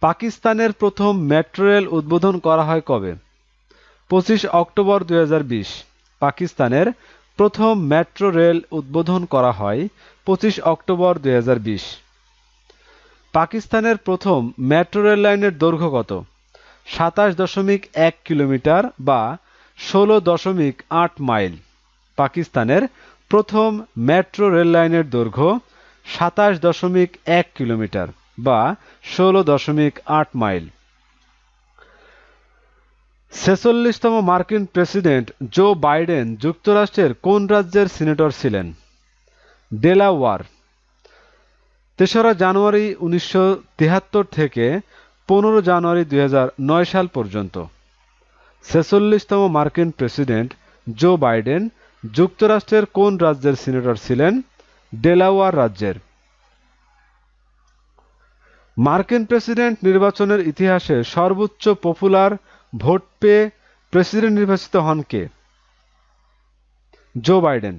পাকিস্তানের প্রথম metro rail উদ্বোধন করা হয় কবে? পঁচিশ অক্টোবর দু হাজার বিশ। পাকিস্তানের প্রথম মেট্রো রেল উদ্বোধন করা হয় পঁচিশ অক্টোবর দু হাজার বিশ। পাকিস্তানের প্রথম মেট্রো রেল লাইনের দৈর্ঘ্য কত? সাতাশ দশমিক এক কিলোমিটার বা ষোলো দশমিক আট মাইল। পাকিস্তানের প্রথম মেট্রো রেল লাইনের দৈর্ঘ্য সাতাশ দশমিক এক কিলোমিটার। বা ষোলো দশমিক আট মাইল। ছেচল্লিশতম মার্কিন প্রেসিডেন্ট জো বাইডেন যুক্তরাষ্ট্রের কোন রাজ্যের সিনেটর ছিলেন? ডেলাওয়ার। তেসরা জানুয়ারি উনিশশো থেকে পনেরো জানুয়ারি দুই হাজার নয় সাল পর্যন্ত। ছেচল্লিশতম মার্কিন প্রেসিডেন্ট জো বাইডেন যুক্তরাষ্ট্রের কোন রাজ্যের সিনেটর ছিলেন? ডেলাওয়ার রাজ্যের। মার্কিন প্রেসিডেন্ট নির্বাচনের ইতিহাসে সর্বোচ্চ পপুলার ভোট পেয়ে প্রেসিডেন্ট নির্বাচিত হন কে? Joe Biden.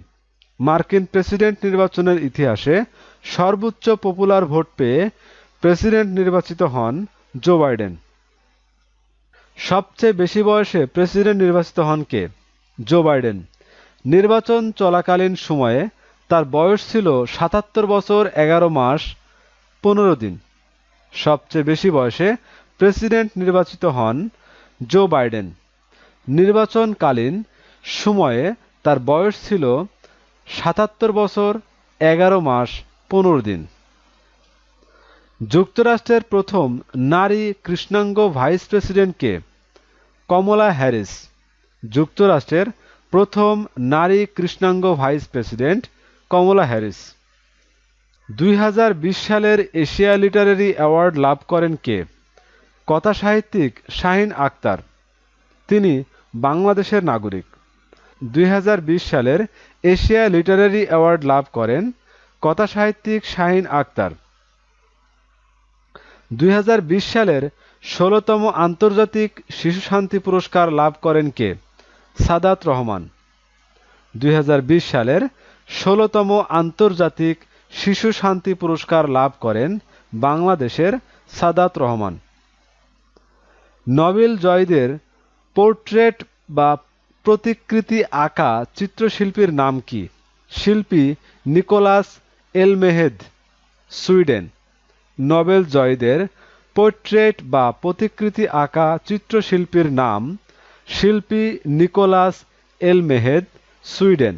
মার্কিন প্রেসিডেন্ট নির্বাচনের ইতিহাসে সর্বোচ্চ পপুলার ভোট পেয়ে প্রেসিডেন্ট নির্বাচিত হন জো বাইডেন। সবচেয়ে বেশি বয়সে প্রেসিডেন্ট নির্বাচিত হন কে? Joe Biden. নির্বাচন চলাকালীন সময়ে তার বয়স ছিল সাতাত্তর বছর এগারো মাস পনেরো দিন। সবচেয়ে বেশি বয়সে প্রেসিডেন্ট নির্বাচিত হন জো বাইডেন। নির্বাচনকালীন সময়ে তার বয়স ছিল সাতাত্তর বছর এগারো মাস পনেরো দিন। যুক্তরাষ্ট্রের প্রথম নারী কৃষ্ণাঙ্গ ভাইস প্রেসিডেন্টকে কমলা হ্যারিস, যুক্তরাষ্ট্রের প্রথম নারী কৃষ্ণাঙ্গ ভাইস প্রেসিডেন্ট কমলা হ্যারিস। দুই হাজার বিশ সালের এশিয়া লিটারেরি অ্যাওয়ার্ড লাভ করেন কে? কথা সাহিত্যিক শাহিন আক্তার। তিনি বাংলাদেশের নাগরিক। দুই হাজার বিশ সালের এশিয়া লিটারেরি অ্যাওয়ার্ড লাভ করেন কথা সাহিত্যিক শাহিন আক্তার। দুই হাজার বিশ সালের ষোলোতম আন্তর্জাতিক শিশু শান্তি পুরস্কার লাভ করেন কে? সাদাত রহমান। দুই হাজার বিশ সালের ষোলোতম আন্তর্জাতিক শিশু শান্তি পুরস্কার লাভ করেন বাংলাদেশের সাদাত রহমান। নোবেল জয়দের পোর্ট্রেট বা প্রতিকৃতি আঁকা চিত্রশিল্পীর নাম কি? শিল্পী নিকোলাস এলমেহেদ, সুইডেন। নোবেল জয়দের পোর্ট্রেট বা প্রতিকৃতি আঁকা চিত্রশিল্পীর নাম শিল্পী নিকোলাস এলমেহেদ, সুইডেন।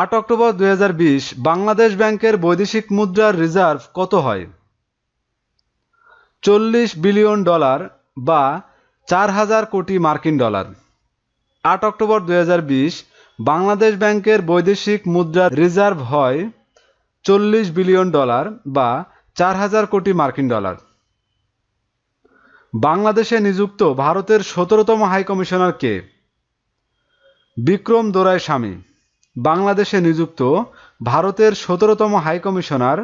আট অক্টোবর দুই হাজার বিশ, বাংলাদেশ ব্যাংকের বৈদেশিক মুদ্রার রিজার্ভ কত হয়? চল্লিশ বিলিয়ন ডলার বা চার হাজার কোটি মার্কিন ডলার। আট অক্টোবর দু হাজার বিশ, বাংলাদেশ ব্যাংকের বৈদেশিক মুদ্রার রিজার্ভ হয় চল্লিশ বিলিয়ন ডলার বা চার হাজার কোটি মার্কিন ডলার। বাংলাদেশে নিযুক্ত ভারতের সতেরোতম হাইকমিশনার কে? বিক্রম দোরাই স্বামী। বাংলাদেশে নিযুক্ত ভারতের সতেরোতম হাইকমিশনার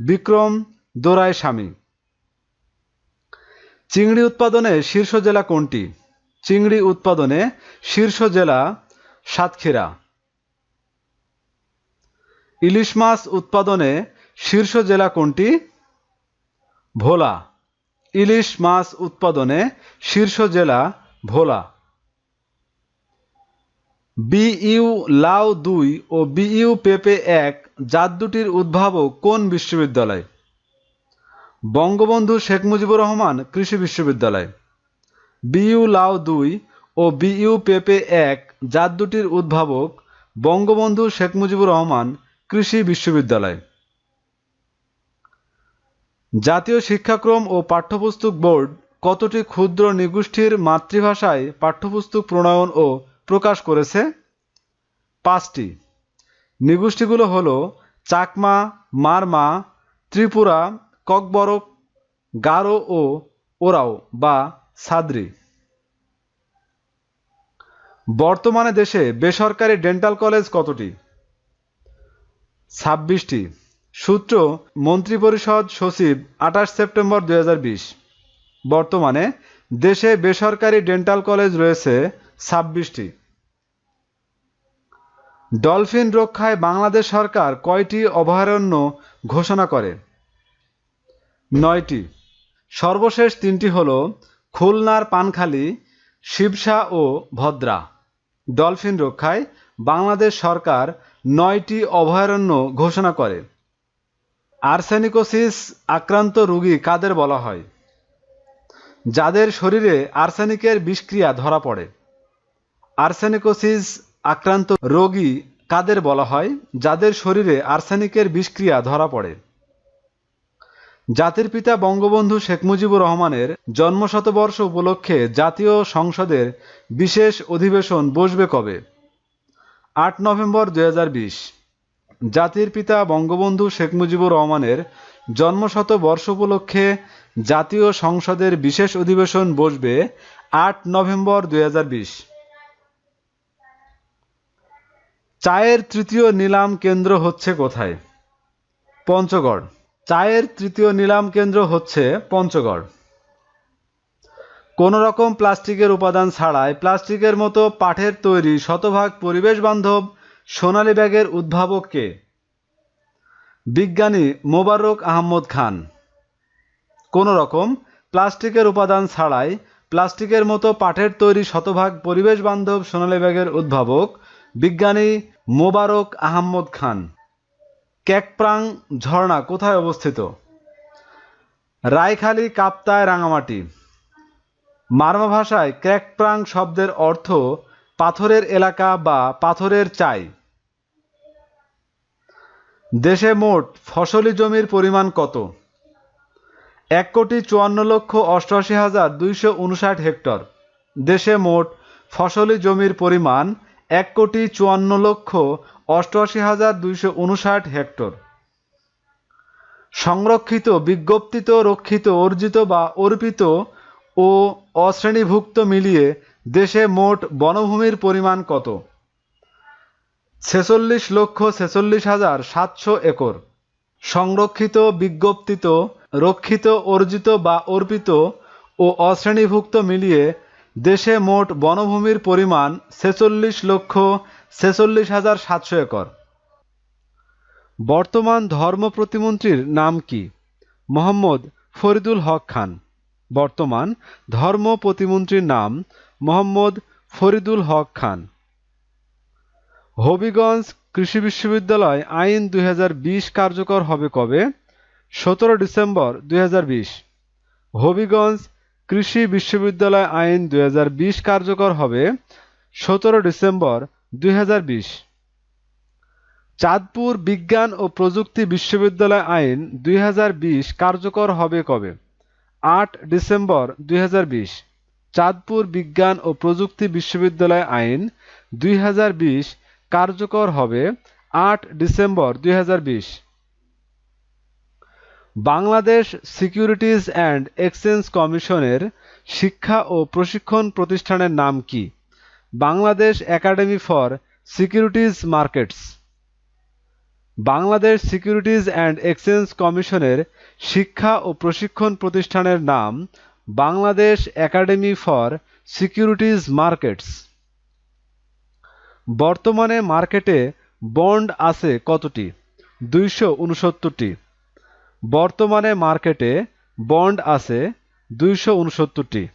বিক্রম দোরাই স্বামী চিংড়ি উৎপাদনে শীর্ষ জেলা কোনটি? চিংড়ি উৎপাদনে শীর্ষ জেলা সাতক্ষীরা। ইলিশ মাছ উৎপাদনে শীর্ষ জেলা কোনটি? ভোলা। ইলিশ মাছ উৎপাদনে শীর্ষ জেলা ভোলা। বিইউ লাউ দুই ও বিইউ পেপে এক জাত দুটির উদ্ভাবক কোন বিশ্ববিদ্যালয়? বঙ্গবন্ধু শেখ মুজিবুর রহমান, কৃষি বিশ্ববিদ্যালয়। বিইউ লাউ দুই ও বিইউ পেপে এক জাত দুটির উদ্ভাবক বঙ্গবন্ধু শেখ মুজিবুর রহমান, কৃষি বিশ্ববিদ্যালয়। জাতীয় শিক্ষাক্রম ও পাঠ্যপুস্তক বোর্ড কতটি ক্ষুদ্র নিগোষ্ঠীর মাতৃভাষায় পাঠ্যপুস্তক প্রণয়ন ও প্রকাশ করেছে পাঁচটি। নিগোষ্ঠীগুলো হলো চাকমা, মারমা, ত্রিপুরা, ককবরক, গারো ও ওরাও বা সাদ্রি। বর্তমানে দেশে বেসরকারি ডেন্টাল কলেজ কতটি? ছাব্বিশটি। সূত্র মন্ত্রিপরিষদ সচিব আঠাশ সেপ্টেম্বর দু হাজার বিশ। বর্তমানে দেশে বেসরকারি ডেন্টাল কলেজ রয়েছে ছাব্বিশটি। ডলফিন রক্ষায় বাংলাদেশ সরকার কয়টি অভয়ারণ্য ঘোষণা করে? নয়টি। সর্বশেষ তিনটি হল খুলনার পানখালি, শিবসা ও ভদ্রা। ডলফিন রক্ষায় বাংলাদেশ সরকার নয়টি অভয়ারণ্য ঘোষণা করে। আর্সেনিকোসিস আক্রান্ত রোগী কাদের বলা হয়? যাদের শরীরে আর্সেনিকের বিষক্রিয়া ধরা পড়ে। আর্সেনিকোসিস আক্রান্ত রোগী কাদের বলা হয়? যাদের শরীরে আর্সেনিকের বিষক্রিয়া ধরা পড়ে। জাতির পিতা বঙ্গবন্ধু শেখ মুজিবুর রহমানের জন্মশতবর্ষ উপলক্ষে জাতীয় সংসদের বিশেষ অধিবেশন বসবে কবে? আট নভেম্বর দুই হাজার বিশ। জাতির পিতা বঙ্গবন্ধু শেখ মুজিবুর রহমানের জন্মশত বর্ষ উপলক্ষে জাতীয় সংসদের বিশেষ অধিবেশন বসবে আট নভেম্বর দুই হাজার বিশ। চায়ের তৃতীয় নিলাম কেন্দ্র হচ্ছে কোথায়? পঞ্চগড়। চায়ের তৃতীয় নিলাম কেন্দ্র হচ্ছে পঞ্চগড়। কোনো রকম প্লাস্টিকের উপাদান ছাড়াই প্লাস্টিকের মতো পাঠের তৈরি শতভাগ পরিবেশ বান্ধব সোনালী ব্যাগের উদ্ভাবক কে? বিজ্ঞানী মোবারক আহমদ খান। কোনো রকম প্লাস্টিকের উপাদান ছাড়াই প্লাস্টিকের মতো পাঠের তৈরি শতভাগ পরিবেশ বান্ধব সোনালী ব্যাগের উদ্ভাবক বিজ্ঞানী মোবারক আহমদ খান। ক্যাকপ্রাং ঝর্ণা কোথায় অবস্থিত? রায়খালী কাপ্তায় রাঙামাটি। মারমা ভাষায় ক্র্যাকপ্রাং শব্দের অর্থ পাথরের এলাকা বা পাথরের চাই। দেশে মোট ফসলি জমির পরিমাণ কত? এক কোটি চুয়ান্ন লক্ষ অষ্টআশি হাজার দুইশো উনষাট হেক্টর। দেশে মোট ফসলি জমির পরিমাণ এক কোটি চুয়ান্ন লক্ষ অষ্টআশি হাজার দুইশো উনষাট হেক্টর। সংরক্ষিত, বিজ্ঞপ্তিত, রক্ষিত, অর্জিত বা অর্পিত ও অশ্রেণীভুক্ত মিলিয়ে দেশে মোট বনভূমির পরিমাণ কত? ছেচল্লিশ লক্ষ ছেচল্লিশ হাজার সাতশো একর। সংরক্ষিত, বিজ্ঞপ্তিত, রক্ষিত, অর্জিত বা অর্পিত ও অশ্রেণীভুক্ত মিলিয়ে দেশে মোট বনভূমির পরিমাণ ছেচল্লিশ লক্ষ ছেচল্লিশ হাজার সাতশো একর। বর্তমান ধর্ম প্রতিমন্ত্রীর নাম কি? মোহাম্মদ ফরিদুল হক খান। বর্তমান ধর্ম প্রতিমন্ত্রীর নাম মোহাম্মদ ফরিদুল হক খান। হবিগঞ্জ কৃষি বিশ্ববিদ্যালয় আইন দুই হাজার বিশ কার্যকর হবে কবে? সতেরো ডিসেম্বর দুই হাজার বিশ। হবিগঞ্জ কৃষি বিশ্ববিদ্যালয় আইন দুই হাজার বিশ কার্যকর হবে সতেরো ডিসেম্বর দুই হাজার বিশ। চাঁদপুর বিজ্ঞান ও প্রযুক্তি বিশ্ববিদ্যালয় আইন দুই হাজার বিশ কার্যকর হবে কবে? আট ডিসেম্বর দুই হাজার বিশ। চাঁদপুর বিজ্ঞান ও প্রযুক্তি বিশ্ববিদ্যালয় আইন দুই হাজার বিশ কার্যকর হবে আট ডিসেম্বর দুই হাজার বিশ। বাংলাদেশ সিকিউরিটিজ অ্যান্ড এক্সচেঞ্জ কমিশনের শিক্ষা ও প্রশিক্ষণ প্রতিষ্ঠানের নাম কি? Bangladesh academy for securities markets. Bangladesh securities and exchange কমিশনের শিক্ষা ও প্রশিক্ষণ প্রতিষ্ঠানের নাম Bangladesh academy for securities markets. বর্তমানে মার্কেটে বন্ড আছে কতটি? দুইশো উনসত্তরটি। বর্তমানে মার্কেটে বন্ড আছে দুইশো উনসত্তরটি।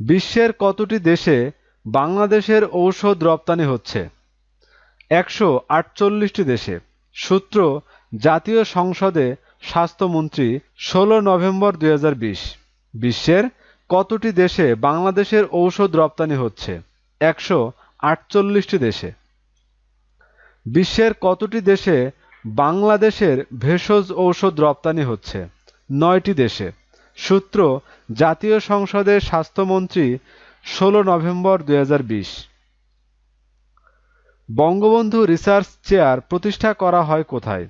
বিশ্বের কতটি দেশে বাংলাদেশের ঔষধ রপ্তানি হচ্ছে? একশো আটচল্লিশটি দেশে। সূত্র, জাতীয় সংসদে স্বাস্থ্যমন্ত্রী ষোলো নভেম্বর দুই বিশ্বের কতটি দেশে বাংলাদেশের ঔষধ রপ্তানি হচ্ছে? একশো আটচল্লিশটি দেশে। বিশ্বের কতটি দেশে বাংলাদেশের ভেষজ ঔষধ রপ্তানি হচ্ছে নয়টি দেশে। সূত্র, জাতীয় সংসদের স্বাস্থ্যমন্ত্রী ষোলো নভেম্বর দু হাজার বিশ। বঙ্গবন্ধু রিসার্চ চেয়ার প্রতিষ্ঠা করা হয় কোথায়?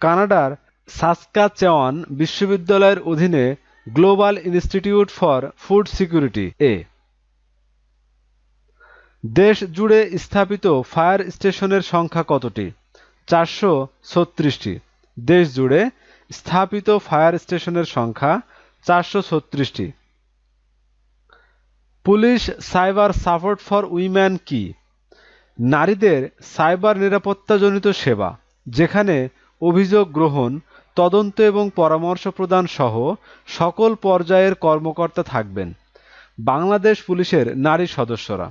কানাডার সাসকা সাসকাচেওয়ান বিশ্ববিদ্যালয়ের অধীনে global institute for food security, এ। দেশ জুড়ে স্থাপিত ফায়ার স্টেশনের সংখ্যা কতটি? চারশো ছত্রিশটি। দেশ জুড়ে স্থাপিত ফায়ার স্টেশনের সংখ্যা চারশো ছত্রিশটি। Police cyber support for women কি? নারীদের সাইবার নিরাপত্তাজনিত সেবা, যেখানে অভিযোগ গ্রহণ, তদন্ত এবং পরামর্শ প্রদান সহ সকল পর্যায়ের কর্মকর্তা থাকবেন, বাংলাদেশ পুলিশের নারী সদস্যরা।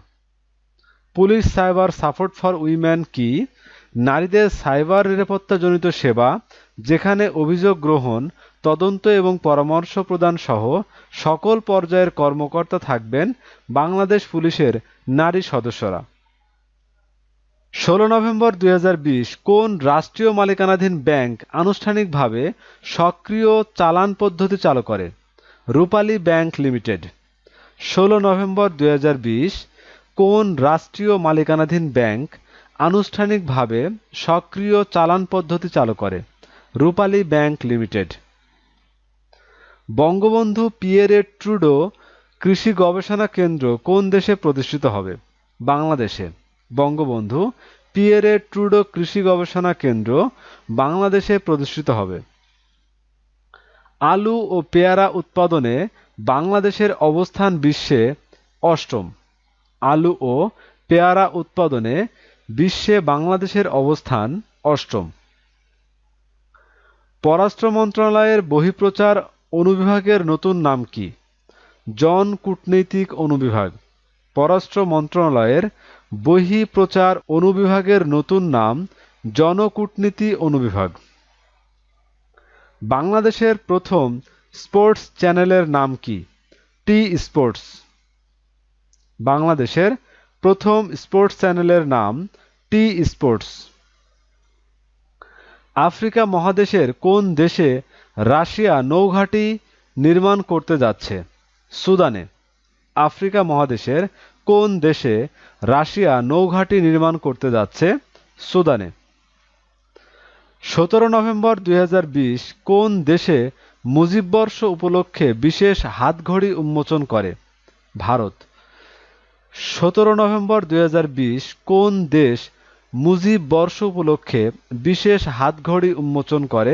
Police cyber support for women কি? নারীদের সাইবার নিরাপত্তাজনিত সেবা, যেখানে অভিযোগ গ্রহণ, তদন্ত এবং পরামর্শ প্রদান সহ সকল পর্যায়ের কর্মকর্তা থাকবেন বাংলাদেশ পুলিশের নারী সদস্যরা। ষোলো নভেম্বর দুই হাজার বিশ কোন রাষ্ট্রীয় মালিকানাধীন ব্যাংক আনুষ্ঠানিকভাবে সক্রিয় চালান পদ্ধতি চালু করে? Rupali bank limited. ষোলো নভেম্বর দুই হাজার বিশ কোন রাষ্ট্রীয় মালিকানাধীন ব্যাংক আনুষ্ঠানিকভাবে সক্রিয় চালান পদ্ধতি চালু করে, Rupali bank limited. Bangabandhu Pierre Trudeau কৃষি গবেষণা কেন্দ্র কোন দেশে প্রতিষ্ঠিত হবে? বাংলাদেশে। বঙ্গবন্ধু পিয়েরে ট্রুডো কৃষি গবেষণা কেন্দ্র বাংলাদেশে প্রতিষ্ঠিত হবে। আলু ও পেয়ারা উৎপাদনে বাংলাদেশের অবস্থান বিশ্বে অষ্টম। আলু ও পেয়ারা উৎপাদনে বিশ্বে বাংলাদেশের অবস্থান অষ্টম। পররাষ্ট্র মন্ত্রণালয়ের বহিঃপ্রচার অনুবিভাগের নতুন নাম কি? জন কূটনৈতিক অনুবিভাগ। পররাষ্ট্র মন্ত্রণালয়ের বহিঃপ্রচার অনুবিভাগের নতুন নাম জনকূটনীতি অনুবিভাগ। বাংলাদেশের প্রথম স্পোর্টস চ্যানেলের নাম কি? T sports. বাংলাদেশের প্রথম স্পোর্টস চ্যানেলের নাম টি স্পোর্টস। আফ্রিকা মহাদেশের কোন দেশে রাশিয়া নৌঘাঁটি নির্মাণ করতে যাচ্ছে? সুদানে। আফ্রিকা মহাদেশের কোন দেশে রাশিয়া নৌঘাঁটি নির্মাণ করতে যাচ্ছে? সুদানে। সতেরো নভেম্বর দুই হাজার বিশ কোন দেশে মুজিববর্ষ উপলক্ষে বিশেষ হাতঘড়ি উন্মোচন করে? ভারত। সতেরো নভেম্বর দুই হাজার বিশ কোন দেশ মুজিব বর্ষ উপলক্ষে বিশেষ হাতঘড়ি উন্মোচন করে?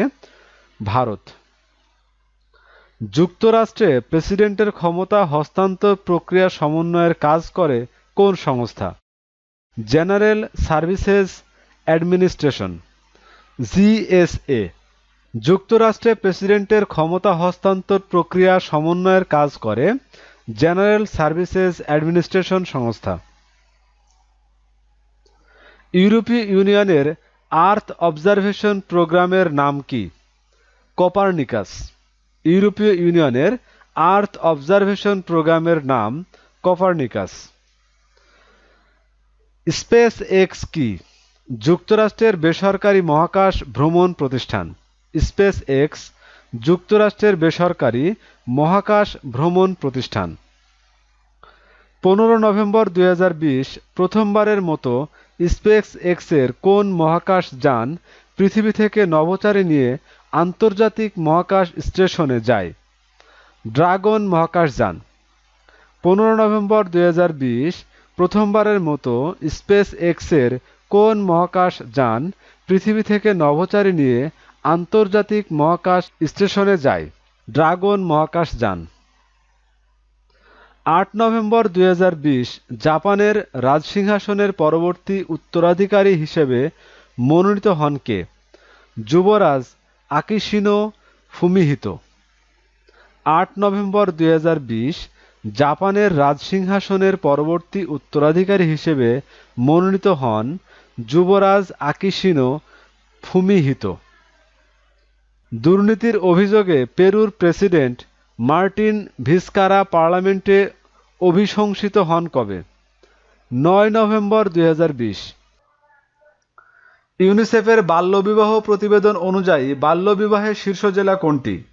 ভারত। যুক্তরাষ্ট্রে প্রেসিডেন্টের ক্ষমতা হস্তান্তর প্রক্রিয়া সমন্বয়ের কাজ করে কোন সংস্থা? জেনারেল সার্ভিসেস অ্যাডমিনিস্ট্রেশন জিএসএ যুক্তরাষ্ট্রে প্রেসিডেন্টের ক্ষমতা হস্তান্তর প্রক্রিয়া সমন্বয়ের কাজ করে জেনারেল সার্ভিসেস অ্যাডমিনিস্ট্রেশন সংস্থা। ইউরোপীয় ইউনিয়নের আর্থ অবজারভেশন প্রোগ্রামের নাম কি? কোপারনিকাস। ইউরোপীয় ইউনিয়নের আর্থ অবজারভেশন প্রোগ্রামের নাম কোপারনিকাস। স্পেস এক্স কি? যুক্তরাষ্ট্রের বেসরকারি মহাকাশ ভ্রমণ প্রতিষ্ঠান। স্পেস এক্স যুক্তরাষ্ট্রের বেসরকারি মহাকাশ ভ্রমণ প্রতিষ্ঠান। পনেরো নভেম্বর দুই প্রথমবারের মতো স্পেস এক্সের কোন মহাকাশ যান পৃথিবী থেকে নভোচারী নিয়ে আন্তর্জাতিক মহাকাশ স্টেশনে যায়? ড্রাগন মহাকাশ যান। পনেরো নভেম্বর দুই হাজার বিশ, প্রথমবারের মতো স্পেস এক্সের কোন মহাকাশ যান পৃথিবী থেকে নভোচারী নিয়ে আন্তর্জাতিক মহাকাশ স্টেশনে যায়, ড্রাগন মহাকাশ যান। আট নভেম্বর দুই হাজার বিশ, জাপানের রাজসিংহাসনের পরবর্তী উত্তরাধিকারী হিসেবে মনোনীত হন কে? যুবরাজ আকিশিনো ফুমিহিত। আট নভেম্বর দুই হাজার বিশ, জাপানের রাজসিংহাসনের পরবর্তী উত্তরাধিকারী হিসেবে মনোনীত হন যুবরাজ আকিশিনো ফুমিহিতো। দুর্নীতির অভিযোগে পেরুর প্রেসিডেন্ট মার্টিন ভিসকারা পার্লামেন্টে অভিশংসিত হন কবে? নয় নভেম্বর দু হাজার বিশ। ইউনিসেফের বাল্যবিবাহ প্রতিবেদন অনুযায়ী বাল্যবিবাহের শীর্ষ জেলা কোনটি?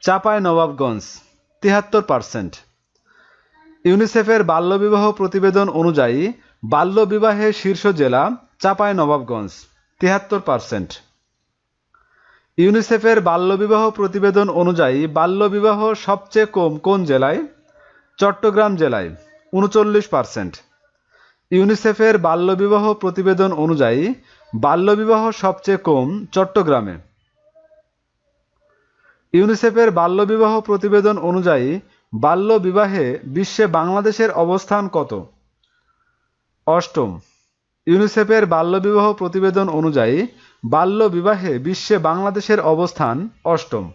চাপায় নবাবগঞ্জ তিয়াত্তর পার্সেন্ট। ইউনিসেফের বাল্যবিবাহ প্রতিবেদন অনুযায়ী বাল্যবিবাহের শীর্ষ জেলা চাপায় নবাবগঞ্জ তিয়াত্তর পার্সেন্ট। ইউনিসেফের বাল্যবিবাহ প্রতিবেদন অনুযায়ী বাল্যবিবাহ সবচেয়ে কম কোন জেলায়? চট্টগ্রাম জেলায়, উনচল্লিশ পার্সেন্ট ইউনিসেফের বাল্যবিবাহ প্রতিবেদন অনুযায়ী বাল্যবিবাহ সবচেয়ে কম চট্টগ্রামে। ইউনিসেফের বাল্যবিবাহ প্রতিবেদন অনুযায়ী বাল্যবিবাহে বিশ্বে বাংলাদেশের অবস্থান কত? অষ্টম। ইউনিসেফের বাল্যবিবাহ প্রতিবেদন অনুযায়ী বাল্যবিবাহে বিশ্বে বাংলাদেশের অবস্থান অষ্টম।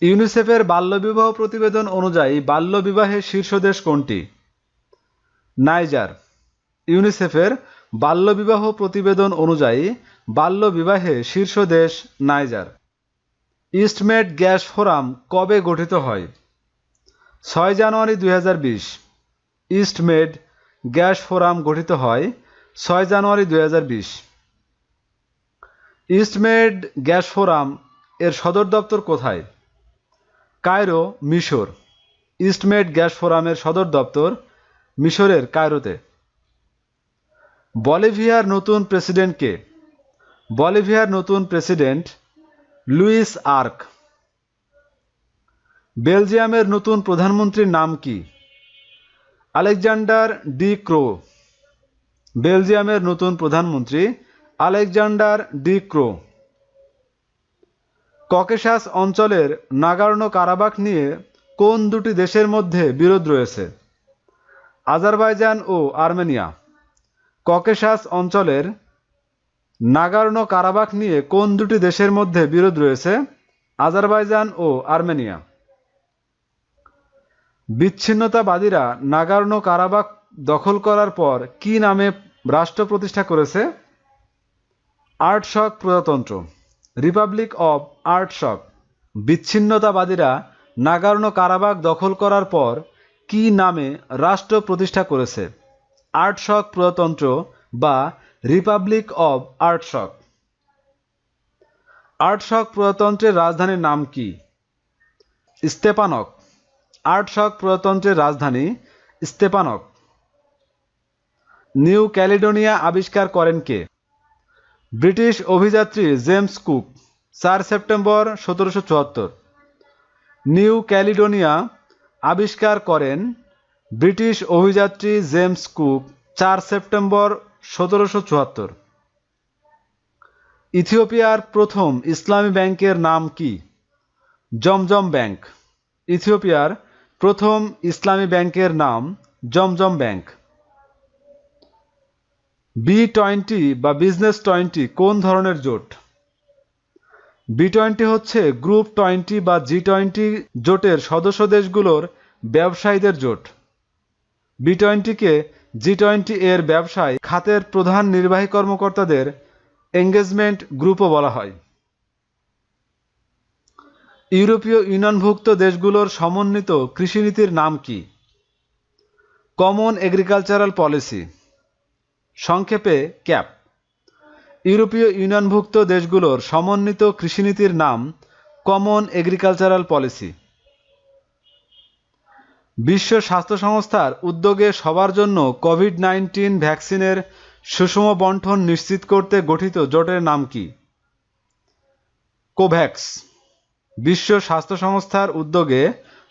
ইউনিসেফের বাল্যবিবাহ প্রতিবেদন অনুযায়ী বাল্যবিবাহে শীর্ষ দেশ কোনটি? নাইজার। ইউনিসেফের বাল্যবিবাহ প্রতিবেদন অনুযায়ী বাল্যবিবাহে শীর্ষ দেশ নাইজার। ইস্টমেড গ্যাস ফোরাম কবে গঠিত হয়? ছয় জানুয়ারি দুই হাজার বিশ। ইস্টমেড গ্যাস ফোরাম গঠিত হয় ছয় জানুয়ারি দুই হাজার বিশ। ইস্টমেড গ্যাস ফোরাম এর সদর দপ্তর কোথায়? কায়রো, মিশর। ইস্টমেড গ্যাস ফোরামের সদর দপ্তর মিশরের কায়রোতে। বলিভিয়ার নতুন প্রেসিডেন্ট কে? বলিভিয়ার নতুন প্রেসিডেন্ট লুইস আর্ক। বেলজিয়ামের নতুন প্রধানমন্ত্রীর নাম কি? Alexander De Croo. বেলজিয়ামের নতুন প্রধানমন্ত্রী আলেকজান্ডার ডি ক্রো। ককেশাস অঞ্চলের নাগার্নো কারাবাক নিয়ে কোন দুটি দেশের মধ্যে বিরোধ রয়েছে? আজারবাইজান ও আর্মেনিয়া। ককেশাস অঞ্চলের নাগার্নো কারাবাক নিয়ে কোন দুটি দেশের মধ্যে বিরোধ রয়েছে? আজারবাইজান ও আর্মেনিয়া। বিচ্ছিন্নতাবাদীরা নাগার্নো কারাবাখ দখল করার পর কি নামে রাষ্ট্র প্রতিষ্ঠা করেছে? আর্টশক প্রজাতন্ত্র। রিপাবলিক অব আর্টশক বিচ্ছিন্নতাবাদীরা নাগার্নো কারাবাখ দখল করার পর কি নামে রাষ্ট্র প্রতিষ্ঠা করেছে? আর্টশক প্রজাতন্ত্র বা রিপাবলিক অব আর্টশক আর্টশক প্রজাতন্ত্রের রাজধানীর নাম কি? স্তেপানক। আর্টশক প্রজাতন্ত্রের রাজধানী স্তেপানক। নিউ ক্যালিডোনিয়া আবিষ্কার করেন কে? ব্রিটিশ অভিযাত্রী জেমস কুক, চার সেপ্টেম্বর সতেরোশো চুয়াত্তর। নিউ ক্যালিডোনিয়া আবিষ্কার করেন ব্রিটিশ অভিযাত্রী জেমস কুক, চার সেপ্টেম্বর সতেরোশো চুয়াত্তর। ইথিওপিয়ার প্রথম ইসলামী ব্যাংকের নাম কি? Zamzam bank. ইথিওপিয়ার প্রথম ইসলামী ব্যাংকের নাম জমজম ব্যাংক। বি টোয়েন্টি বা বিজনেস টোয়েন্টি কোন ধরনের জোট? বি টোয়েন্টি হচ্ছে গ্রুপ টোয়েন্টি বা জি টোয়েন্টি জোটের সদস্য দেশগুলোর ব্যবসায়ীদের জোট। বি টোয়েন্টিকে জি টোয়েন্টি এর ব্যবসায় খাতের প্রধান নির্বাহী কর্মকর্তাদের এঙ্গেজমেন্ট গ্রুপও বলা হয়। ইউরোপীয় ইউনিয়নভুক্ত দেশগুলোর সমন্বিত কৃষিনীতির নাম কি? কমন এগ্রিকালচারাল পলিসি সংক্ষেপে ক্যাপ। ইউরোপীয় ইউনিয়নভুক্ত দেশগুলোর সমন্বিত কৃষিনীতির নাম কমন এগ্রিকালচারাল পলিসি। বিশ্ব স্বাস্থ্য সংস্থার উদ্যোগে সবার জন্য কোভিড নাইন্টিন ভ্যাকসিনের সুষম বন্টন নিশ্চিত করতে গঠিত জোটের নাম কি? কোভ্যাক্স। বিশ্ব স্বাস্থ্য সংস্থার উদ্যোগে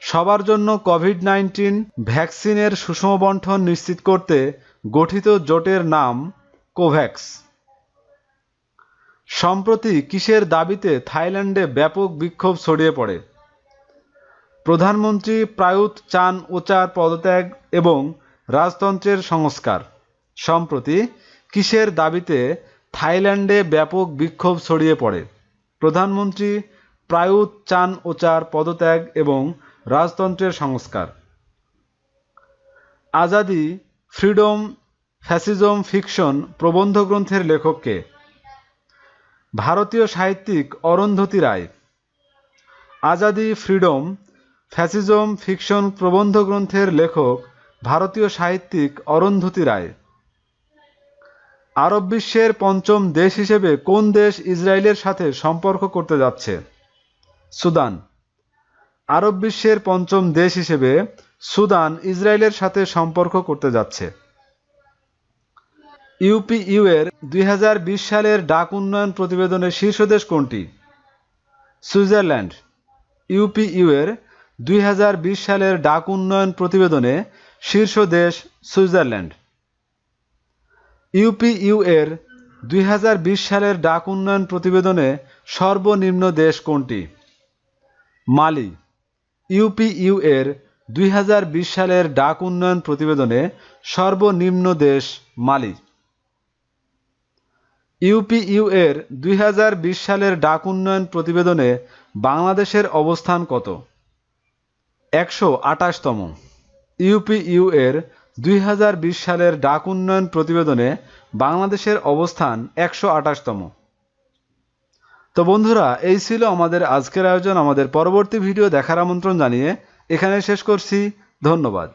সবার জন্য কোভিড নাইন্টিন ভ্যাকসিনের সুষম বন্টন নিশ্চিত করতে গঠিত জোটের নাম কোভ্যাক্স। সম্প্রতি কিসের দাবিতে থাইল্যান্ডে ব্যাপক বিক্ষোভ ছড়িয়ে পড়ে? প্রধানমন্ত্রী প্রায়ুত চান ওচার পদত্যাগ এবং রাজতন্ত্রের সংস্কার। সম্প্রতি কিসের দাবিতে থাইল্যান্ডে ব্যাপক বিক্ষোভ ছড়িয়ে পড়ে? প্রধানমন্ত্রী প্রায়ুত চান ওচার পদত্যাগ এবং রাজতন্ত্রের সংস্কার। আজাদি ফ্রিডম, ফ্যাসিজম, ফিকশন প্রবন্ধ গ্রন্থের লেখককে। ভারতীয় সাহিত্যিক Arundhati Roy. Azadi, freedom, fascism, fiction প্রবন্ধ গ্রন্থের লেখক ভারতীয় সাহিত্যিক অরুন্ধতী রায়। আরব বিশ্বের পঞ্চম দেশ হিসেবে কোন দেশ ইসরায়েলের সাথে সম্পর্ক করতে যাচ্ছে? সুদান। আরব বিশ্বের পঞ্চম দেশ হিসেবে সুদান ইসরায়েলের সাথে সম্পর্ক করতে যাচ্ছে। ইউপিইউ এর দুই হাজার বিশ সালের ডাক উন্নয়ন প্রতিবেদনের শীর্ষ দেশ কোনটি? সুইজারল্যান্ড। ইউপিইউ এর দুই হাজার বিশ সালের ডাক উন্নয়ন প্রতিবেদনে শীর্ষ দেশ সুইজারল্যান্ড। ইউপিইউ এর দুই হাজার বিশ সালের ডাক উন্নয়ন প্রতিবেদনে সর্বনিম্ন দেশ কোনটি? মালি। ইউপিইউ এর দুই হাজার বিশ সালের ডাক উন্নয়ন প্রতিবেদনে সর্বনিম্ন দেশ মালি। ইউপিইউ এর দুই হাজার বিশ সালের ডাক উন্নয়ন প্রতিবেদনে বাংলাদেশের অবস্থান কত? একশো আঠাশতম। ইউপিইউ এর দুই হাজার বিশ সালের ডাক উন্নয়ন প্রতিবেদনে বাংলাদেশের অবস্থান একশো আঠাশতম। তো বন্ধুরা, এই ছিল আমাদের আজকের আয়োজন। আমাদের পরবর্তী ভিডিও দেখার আমন্ত্রণ জানিয়ে এখানে শেষ করছি ধন্যবাদ।